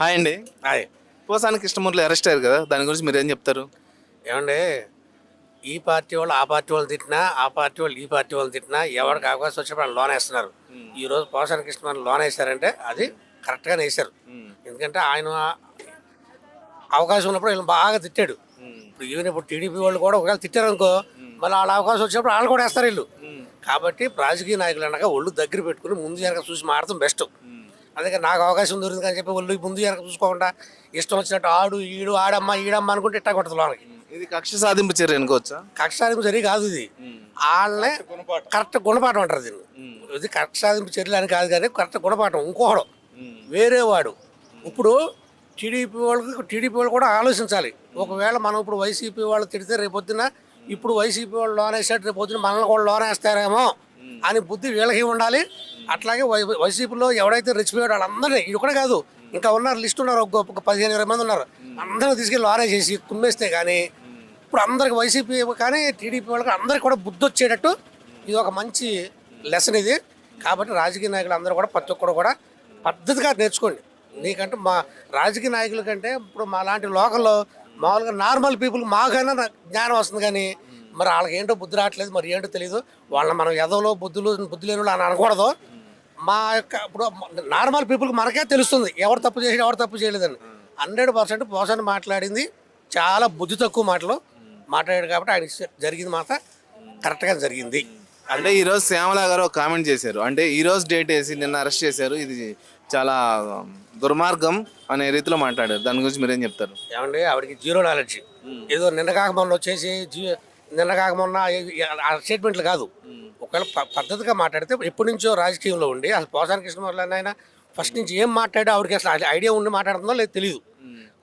Hi అండి. Hi. Posani Krishnamurthy arrest అయ్యారు కదా దాని గురించి మీరు ఏం చెప్తారు? ఏమండి ఈ పార్టీ వాళ్ళు ఆ పార్టీ వాళ్ళు తిట్టినా ఆ పార్టీ వాళ్ళు ఈ పార్టీ వాళ్ళు తిట్టినా ఎవరికి అవకాశం వచ్చినప్పుడు వాళ్ళు లోన్ వేస్తున్నారు. ఈ రోజు పోసాన కృష్ణ లోన్ వేశారంటే అది కరెక్ట్గానే వేశారు. ఎందుకంటే ఆయన అవకాశం ఉన్నప్పుడు వీళ్ళు బాగా తిట్టాడు. ఇప్పుడు ఈవెన్ ఇప్పుడు టీడీపీ వాళ్ళు కూడా ఒకవేళ తిట్టారు అనుకో మళ్ళీ వాళ్ళ అవకాశం వచ్చినప్పుడు వాళ్ళు కూడా వేస్తారు వీళ్ళు. కాబట్టి రాజకీయ నాయకులు అనగా ఒళ్ళు దగ్గర పెట్టుకుని ముందు వెనక చూసి మాడటం బెస్ట్. అందుకే నాకు అవకాశం దొరికింది అని చెప్పి ఒళ్ళు ముందు వెనక చూసుకోకుండా ఇష్టం వచ్చినట్టు ఆడు ఈడు ఆడమ్మ ఈడమ్మ అనుకుంటే ఇట్టా కొట్టదు లోనకి. ఇది కక్ష సాధింపు చర్య అనుకోవచ్చా? కక్ష సాధింపు చర్య కాదు ఇది. వాళ్ళనే కరెక్ట్ గుణపాఠం. అంటారు దీన్ని. ఇది కక్ష సాధింపు చర్యలు అని కాదు కానీ కరెక్ట్ గుణపాఠం. ఇంకోడు వేరే వాడు. ఇప్పుడు టీడీపీ వాళ్ళకి టీడీపీ వాళ్ళు కూడా ఆలోచించాలి. ఒకవేళ మనం ఇప్పుడు వైసీపీ వాళ్ళు తిడితే రేపొద్దున ఇప్పుడు వైసీపీ వాళ్ళు లోన్ వేసాడు రేపొద్దున మనల్ని కూడా లోన్ వేస్తారేమో అని బుద్ధి వీళ్ళకి ఉండాలి. అట్లాగే వై వైసీపీలో ఎవడైతే రెచ్చిపోయాడో వాళ్ళందరినీ ఇది కూడా కాదు ఇంకా ఉన్నారు లిస్ట్ ఉన్నారు ఒక పదిహేను ఇరవై మంది ఉన్నారు. అందరూ తీసుకెళ్ళి లోన్ చేసి కుమ్మేస్తే కానీ ఇప్పుడు అందరికి వైసీపీ కానీ టీడీపీ వాళ్ళకి అందరికి కూడా బుద్ధి వచ్చేటట్టు ఇది ఒక మంచి లెసన్ ఇది. కాబట్టి రాజకీయ నాయకులు అందరూ కూడా ప్రతి ఒక్కరు కూడా పద్ధతిగా నేర్చుకోండి. నీకంటే మా రాజకీయ నాయకుల కంటే ఇప్పుడు మా లాంటి లోకల్లో మామూలుగా నార్మల్ పీపుల్ మాకైనా జ్ఞానం వస్తుంది కానీ మరి వాళ్ళకి ఏంటో బుద్ధి రావట్లేదు మరి ఏంటో తెలియదు వాళ్ళని మనం ఎదవలో బుద్ధులు బుద్ధి లేని వాళ్ళు అని అనకూడదు. మా యొక్క ఇప్పుడు నార్మల్ పీపుల్కి మనకే తెలుస్తుంది. ఎవరు తప్పు చేసి ఎవరు తప్పు చేయలేదని. హండ్రెడ్ పర్సెంట్ పోసన్ మాట్లాడింది. చాలా బుద్ధి తక్కువ మాటలు మాట్లాడాడు కాబట్టి ఆయన జరిగింది మాట కరెక్ట్గా జరిగింది. అంటే ఈ రోజు శ్యామల గారు కామెంట్ చేశారు. అంటే ఈ రోజు డేట్ వేసి నిన్న అరెస్ట్ చేశారు. ఇది చాలా దుర్మార్గం అనే రీతిలో మాట్లాడారు. దాని గురించి మీరేం చెప్తారు? ఏమండి? ఆవిడకి జీరో నాలెడ్జ్. ఏదో నిన్న కాక మొన్న వచ్చేసి నిన్న కాక మొన్న ఆ స్టేట్మెంట్లు కాదు. ఒకవేళ పద్ధతిగా మాట్లాడితే ఎప్పటి నుంచో రాజకీయంలో ఉండి అసలు పోసాని కృష్ణమూర్తి ఆయన ఫస్ట్ నుంచి ఏం మాట్లాడి ఆవిడకి అసలు ఐడియా ఉండి మాట్లాడుతుందో లేదు తెలియదు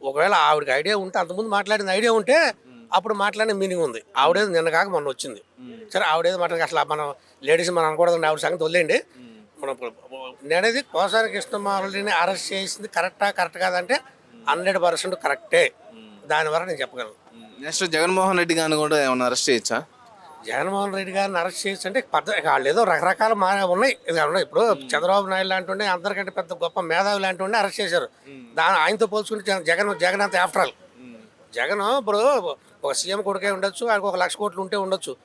ఒకవేళ ఆవిడకి ఐడియా ఉంటే అంతకుముందు మాట్లాడిన ఐడియా ఉంటే అప్పుడు మాట్లాడిన మీనింగ్ ఉంది. ఆవిడేదో నిన్న కాక మొన్న వచ్చింది. సరే ఆవిడేదో మాట్లాడి అసలు మనం లేడీస్ మనం అనకూడదు ఆవిడ సంగతి వదిలేండి మనం నేనేది కోసాని కృష్ణమాలని అరెస్ట్ చేసింది కరెక్టా కరెక్ట్ కాదంటే హండ్రెడ్ పర్సెంట్ కరెక్టే. దానివల్ల నేను చెప్పగలను. నెక్స్ట్ జగన్మోహన్ రెడ్డి గారిని కూడా ఏమైనా అరెస్ట్ చేయొచ్చా? జగన్మోహన్ రెడ్డి గారిని అరెస్ట్ చేసి అంటే పద్ధతి వాళ్ళు ఏదో రకరకాల మా ఉన్నాయి. ఇప్పుడు చంద్రబాబు నాయుడు లాంటి అందరికంటే పెద్ద గొప్ప మేధావి లాంటి అరెస్ట్ చేశారు. దాని ఆయనతో పోల్చుకుంటే జగన్- జగన్ అంత ఆఫ్టర్ ఆల్ జగన్ ఇప్పుడు ఒక సీఎం కొడుకే ఉండొచ్చు ఆయనకు ఒక లక్ష కోట్లు ఉంటే ఉండొచ్చు.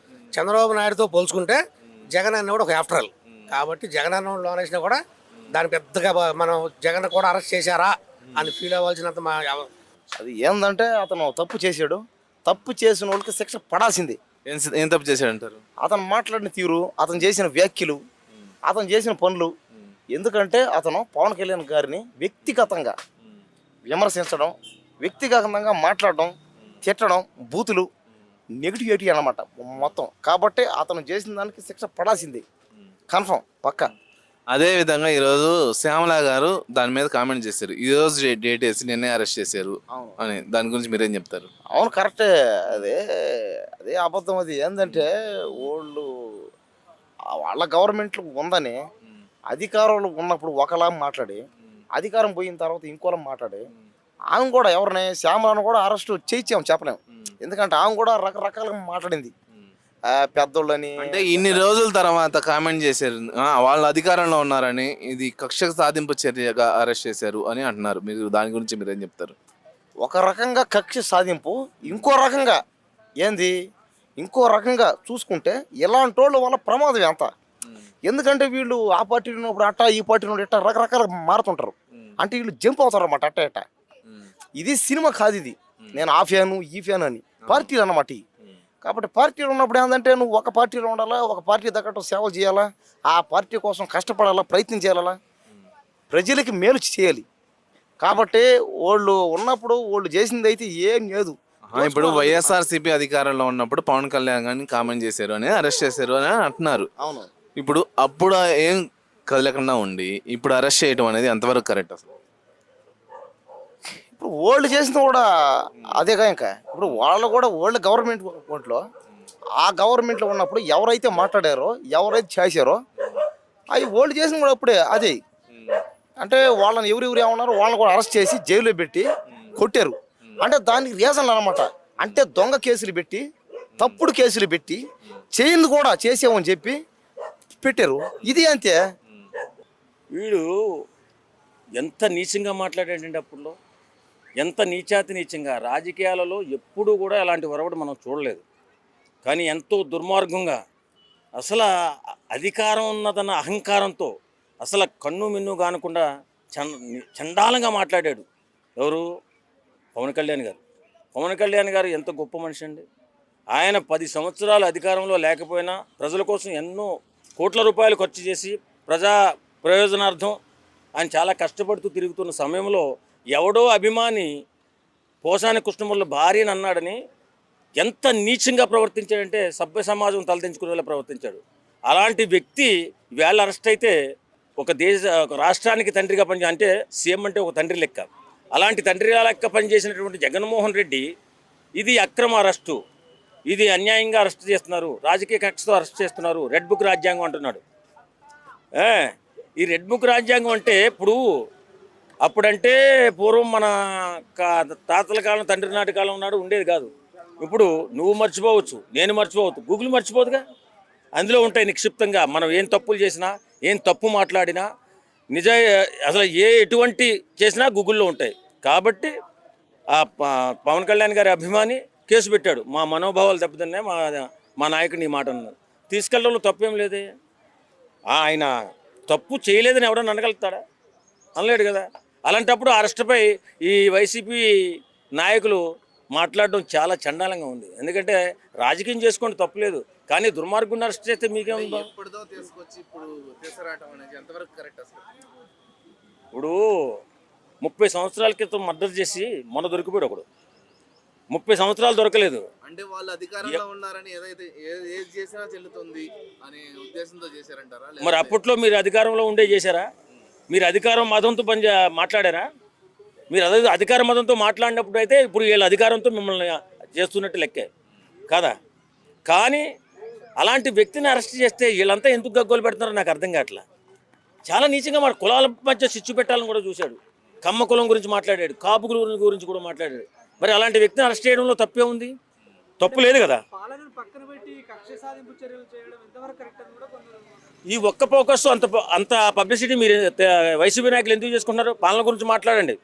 చంద్రబాబు నాయుడుతో పోల్చుకుంటే జగన్ అన్న కూడా ఒక ఆఫ్టర్ ఆల్ కాబట్టి జగన్ అన్న లోన్ వేసినా కూడా దాని పెద్దగా మనం జగన్ కూడా అరెస్ట్ చేశారా అని ఫీల్ అవ్వాల్సినంత మా అది ఏందంటే అతను తప్పు చేశాడు. తప్పు చేసిన వాళ్ళకి శిక్ష పడాల్సింది. ఏం ఏం తప్పు చేశాడంటారు? అతను మాట్లాడిన తీరు అతను చేసిన వ్యాఖ్యలు అతను చేసిన పనులు ఎందుకంటే అతను పవన్ కళ్యాణ్ గారిని వ్యక్తిగతంగా విమర్శించడం వ్యక్తిగతంగా మాట్లాడడం తిట్టడం బూతులు నెగిటివిటీ అన్నమాట మొత్తం. కాబట్టి అతను చేసిన దానికి శిక్ష పడాల్సింది. కన్ఫర్మ్ పక్కా. అదే విధంగా ఈరోజు శ్యామల గారు దాని మీద కామెంట్ చేశారు. ఈ రోజు డేట్ వేసి నిన్నే అరెస్ట్ చేశారు. అని. దాని గురించి మీరేం చెప్తారు? అవును కరెక్టే. అదే అదే అబద్ధం అది. ఏంటంటే వాళ్ళు వాళ్ళ గవర్నమెంట్లు ఉందని అధికారంలో ఉన్నప్పుడు ఒకలా మాట్లాడి అధికారం పోయిన తర్వాత ఇంకోలా మాట్లాడి ఆమె కూడా ఎవరిని శ్యామలను కూడా అరెస్ట్ చేయించాం చెప్పలేం. ఎందుకంటే ఆమె కూడా రకరకాలుగా మాట్లాడింది. పెద్దోళ్ళని అంటే ఇన్ని రోజుల తర్వాత కామెంట్ చేశారు. ఆ, వాళ్ళు అధికారంలో ఉన్నారని ఇది కక్ష సాధింపు చర్యగా అరెస్ట్ చేశారు అని అంటున్నారు. మీరు దాని గురించి మీరేం చెప్తారు? ఒక రకంగా కక్ష సాధింపు ఇంకో రకంగా ఏంది? ఇంకో రకంగా చూసుకుంటే ఇలాంటి వాళ్ళ వల్ల ప్రమాదం ఎంత? ఎందుకంటే వీళ్ళు ఆ పార్టీలో ఉన్నప్పుడు అట్టా ఈ పార్టీలో ఉన్నప్పుడు ఇట్టా రకరకాలుగా మారుతుంటారు. అంటే వీళ్ళు జంప్ అవుతారు అన్నమాట అట్ట ఇట్ట. ఇది సినిమా కాదు ఇది. నేను ఆ ఫ్యాను ఈ ఫ్యాన్ అని. పార్టీలు అన్నమాట ఇవి. కాబట్టి పార్టీలో ఉన్నప్పుడు ఏంటంటే నువ్వు ఒక పార్టీలో ఉండాలా ఒక పార్టీ తగ్గట్టు సేవ చేయాలా? ఆ పార్టీ కోసం కష్టపడాలా ప్రయత్నం చేయాలా? ప్రజలకి మేలు చేయాలి. కాబట్టి వాళ్ళు ఉన్నప్పుడు వాళ్ళు చేసింది అయితే ఏం లేదు. ఇప్పుడు వైఎస్ఆర్సీపీ అధికారంలో ఉన్నప్పుడు పవన్ కళ్యాణ్ గారిని కామెంట్ చేశారు అని అరెస్ట్ చేశారు అని అంటున్నారు. అవును. ఇప్పుడు అప్పుడు ఏం కదలకుండా ఉండి ఇప్పుడు అరెస్ట్ చేయడం అనేది ఎంతవరకు కరెక్ట్ అసలు? ఇప్పుడు ఓల్డ్ చేసింది కూడా అదేగా ఇంకా. ఇప్పుడు వాళ్ళు కూడా ఓల్డ్ గవర్నమెంట్ ఒంట్లో ఆ గవర్నమెంట్లో ఉన్నప్పుడు ఎవరైతే మాట్లాడారో ఎవరైతే చేశారో అవి ఓల్డ్ చేసింది కూడా అప్పుడే అదే. అంటే వాళ్ళని ఎవరెవరు ఏమన్నారో వాళ్ళని కూడా అరెస్ట్ చేసి జైల్లో పెట్టి కొట్టారు. అంటే దానికి రీజన్లు అనమాట అంటే దొంగ కేసులు పెట్టి తప్పుడు కేసులు పెట్టి చేయింది కూడా చేసామని చెప్పి పెట్టారు. ఇది అంతే. వీడు ఎంత నీచంగా మాట్లాడాడండి అప్పుడులో ఎంత నీచాతి నీచంగా రాజకీయాలలో ఎప్పుడూ కూడా అలాంటి వరవడు మనం చూడలేదు. కానీ ఎంతో దుర్మార్గంగా అసలు అధికారం ఉన్నదన్న అహంకారంతో అసలు కన్ను మిన్ను కానకుండా చండాలంగా మాట్లాడాడు ఎవరు? పవన్ కళ్యాణ్ గారు. పవన్ కళ్యాణ్ గారు ఎంత గొప్ప మనిషి అండి. ఆయన పది సంవత్సరాలు అధికారంలో లేకపోయినా ప్రజల కోసం ఎన్నో కోట్ల రూపాయలు ఖర్చు చేసి ప్రజా ప్రయోజనార్థం ఆయన చాలా కష్టపడుతూ తిరుగుతున్న సమయంలో ఎవడో అభిమాని పోసాని కృష్ణముల భార్యని అన్నాడని ఎంత నీచంగా ప్రవర్తించాడంటే సభ్య సమాజం తలదించుకునేలా ప్రవర్తించాడు. అలాంటి వ్యక్తి వేళ అరెస్ట్ అయితే ఒక దేశ ఒక రాష్ట్రానికి తండ్రిగా పనిచే అంటే సీఎం అంటే ఒక తండ్రి లెక్క. అలాంటి తండ్రి లెక్క పనిచేసినటువంటి జగన్మోహన్ రెడ్డి ఇది అక్రమ అరెస్టు. ఇది అన్యాయంగా అరెస్ట్ చేస్తున్నారు. రాజకీయ కక్షతో అరెస్ట్ చేస్తున్నారు. రెడ్ బుక్ రాజ్యాంగం అంటున్నాడు. ఈ రెడ్ బుక్ రాజ్యాంగం అంటే ఇప్పుడు అప్పుడంటే పూర్వం మన కా- తాతల కాలం తండ్రి నాటి కాలం నాడు ఉండేది కాదు. ఇప్పుడు నువ్వు మర్చిపోవచ్చు నేను మర్చిపోవచ్చు గూగుల్ మర్చిపోదుగా? అందులో ఉంటాయి నిక్షిప్తంగా మనం ఏం తప్పులు చేసినా ఏం తప్పు మాట్లాడినా నిజ అసలు ఏ ఎటువంటి చేసినా గూగుల్లో ఉంటాయి. కాబట్టి ఆ ప- పవన్ కళ్యాణ్ గారి అభిమాని కేసు పెట్టాడు. మా మనోభావాలు దెబ్బతిన్నాయి మా మా నాయకుడు నీ మాట అన్నారు. తీసుకెళ్ళడంలో తప్పేం లేదే? ఆయన తప్పు చేయలేదని ఎవడన్నా అనగలుగుతాడా? అనలేడు కదా? అలాంటప్పుడు అరెస్ట్పై ఈ వైసీపీ నాయకులు మాట్లాడడం చాలా చండాలంగా ఉంది. ఎందుకంటే రాజకీయం చేసుకోండి తప్పులేదు కానీ దుర్మార్గుని అరెస్ట్ చేస్తే తీసుకొచ్చి ఇప్పుడు ముప్పై సంవత్సరాల క్రితం మర్డర్ చేసి మొన్న దొరికిపోయాడు ఒకడు. ముప్పై సంవత్సరాలు దొరకలేదు. అంటే వాళ్ళు అధికారంలో ఉన్నారని ఏదైతే ఏది చేసినా చెల్లుతుంది అనే ఉద్దేశంతో చేశారంటారా? మరి అప్పట్లో మీరు అధికారంలో ఉండే చేశారా? మీరు అధికారం మతంతో పని మాట్లాడారా? మీరు అదే అధికార మతంతో మాట్లాడినప్పుడు అయితే ఇప్పుడు వీళ్ళ అధికారంతో మిమ్మల్ని చేస్తున్నట్టు లెక్కే. కాదా? కానీ అలాంటి వ్యక్తిని అరెస్ట్ చేస్తే వీళ్ళంతా ఎందుకు గగ్గోలు పెడుతున్నారో నాకు అర్థం కావట్లా. చాలా నీచంగా మన కులాల మధ్య శిచ్చు పెట్టాలని కూడా చూశాడు. కమ్మ కులం గురించి మాట్లాడాడు. కాపు గురించి కూడా మాట్లాడాడు. మరి అలాంటి వ్యక్తిని అరెస్ట్ చేయడంలో తప్పే ఉంది? తప్పు లేదు కదా. కూడా ఈ ఒక్క ఫోకస్ అంత అంత పబ్లిసిటీ మీరు వైసీపీ నాయకులు ఎందుకు చేసుకుంటున్నారు? పాలన గురించి మాట్లాడండి.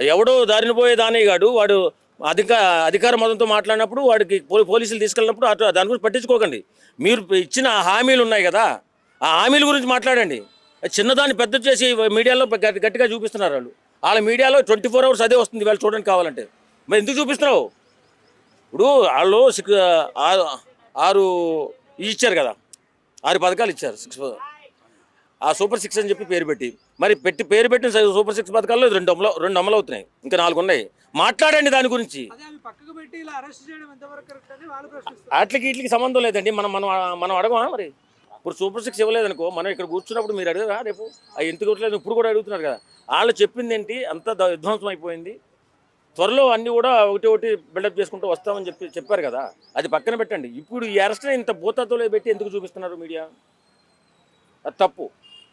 ఎవడో దారిని పోయే దానిగాడు వాడు అధిక అధికార మతంతో మాట్లాడినప్పుడు వాడికి పోలీసులు తీసుకెళ్ళినప్పుడు అటు దాని గురించి పట్టించుకోకండి. మీరు ఇచ్చిన హామీలు ఉన్నాయి కదా. ఆ హామీల గురించి మాట్లాడండి. చిన్నదాన్ని పెద్ద చేసి మీడియాలో గట్టి- గట్టిగా చూపిస్తున్నారు వాళ్ళు. వాళ్ళ మీడియాలో ట్వంటీ ఫోర్ అవర్స్ అదే వస్తుంది. వాళ్ళు చూడడానికి కావాలంటే. మరి ఎందుకు చూపిస్తున్నావు? ఇప్పుడు వాళ్ళు సిక్స్ ఆరు ఆరు ఇచ్చారు కదా. ఆరు పథకాలు ఇచ్చారు సిక్స్ ఆ సూపర్ సిక్స్ అని చెప్పి పేరు పెట్టి. మరి పెట్టి పేరు పెట్టిన సూపర్ సిక్స్ పథకాల్లో రెండు అమలు రెండు అమలు అవుతున్నాయి. ఇంకా నాలుగు ఉన్నాయి. మాట్లాడండి దాని గురించి. వాటికి వీటికి సంబంధం లేదండి. మనం మనం మనం అడగమా మరి? ఇప్పుడు సూపర్ సిక్స్ ఇవ్వలేదనుకో మనం ఇక్కడ కూర్చున్నప్పుడు మీరు అడగరా రేపు? అవి ఎందుకు ఇవ్వట్లేదు? ఇప్పుడు కూడా అడుగుతున్నారు కదా. వాళ్ళు చెప్పింది ఏంటి అంత విధ్వంసం అయిపోయింది. త్వరలో అన్నీ కూడా ఒకటి ఒకటి బిల్డప్ చేసుకుంటూ వస్తామని చెప్పి చెప్పారు కదా. అది పక్కన పెట్టండి. ఇప్పుడు ఈ అరెస్ట్ ఇంత భూతత్వంలో పెట్టి ఎందుకు చూపిస్తున్నారు మీడియా? అది తప్పు.